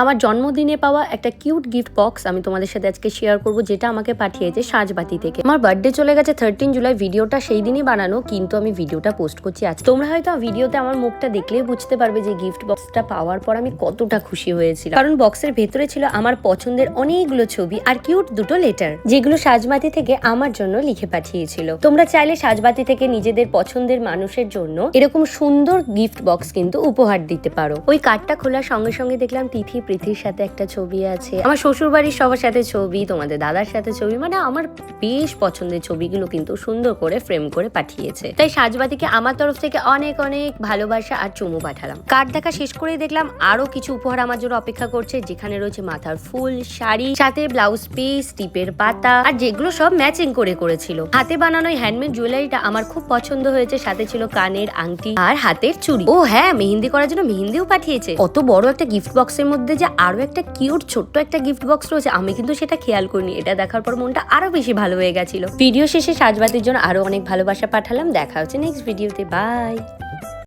আমার জন্মদিনে পাওয়া একটা কিউট গিফট বক্স আমি তোমাদের সাথে আজকে শেয়ার করব, যেটা আমাকে পাঠিয়েছে সাজবাতি থেকে। আমার বার্থডে চলে গেছে থার্টিন জুলাই ভিডিওটা সেই দিনই বানানো, কিন্তু আমি ভিডিওটা পোস্ট করছি আজ তোমরা হয়তো ভিডিওতে আমার মুখটা দেখলেই বুঝতে পারবে যে গিফট বক্সটা পাওয়ার পর আমি কতটা খুশি হয়েছিলাম। কারণ বক্সের ভেতরে ছিল আমার পছন্দের অনেকগুলো ছবি আর কিউট দুটো লেটার যেগুলো সাজবাতি থেকে আমার জন্য লিখে পাঠিয়েছিল। তোমরা চাইলে সাজবাতি থেকে নিজেদের পছন্দের মানুষের জন্য এরকম সুন্দর গিফট বক্স কিন্তু উপহার দিতে পারো। ওই কার্ডটা খোলার সঙ্গে সঙ্গে দেখলাম তিথি প্রীতির সাথে একটা ছবি আছে। আমার শ্বশুর বাড়ির সবার সাথে ছবি, তোমাদের দাদার সাথে ছবি মানে আমার বেশ পছন্দের ছবিগুলো কিন্তু সুন্দর করে ফ্রেম করে পাঠিয়েছে। তাই সাজবাতিকে আমার তরফ থেকে অনেক অনেক ভালোবাসা আর চুমু পাঠালাম। কার্ড দেখা শেষ করেই দেখলাম আরও কিছু উপহার আমার জন্য অপেক্ষা করছে, যেখানে রয়েছে মাথার ফুল, শাড়ি, সাথে ব্লাউজ পিস, টিপের পাতা, আর যেগুলো সব ম্যাচিং করে করেছিল। হাতে বানানো হ্যান্ডমেড জুয়েলারিটা আমার খুব পছন্দ হয়েছে, সাথে ছিল কানের আংটি আর হাতের চুড়ি। ও হ্যাঁ মেহেন্দি করার জন্য মেহেন্দিও পাঠিয়েছে। কত বড় একটা গিফট বক্সের মধ্যে যে আরও একটা কিউট ছোট্ট একটা গিফট বক্স রয়েছে, আমি কিন্তু সেটা খেয়াল করিনি। এটা দেখার পর মনটা আরও বেশি ভালো হয়ে গেছিল। ভিডিও শেষে সাজবাতির জন্য আরও অনেক ভালোবাসা পাঠালাম। দেখা হচ্ছে নেক্সট ভিডিওতে বাই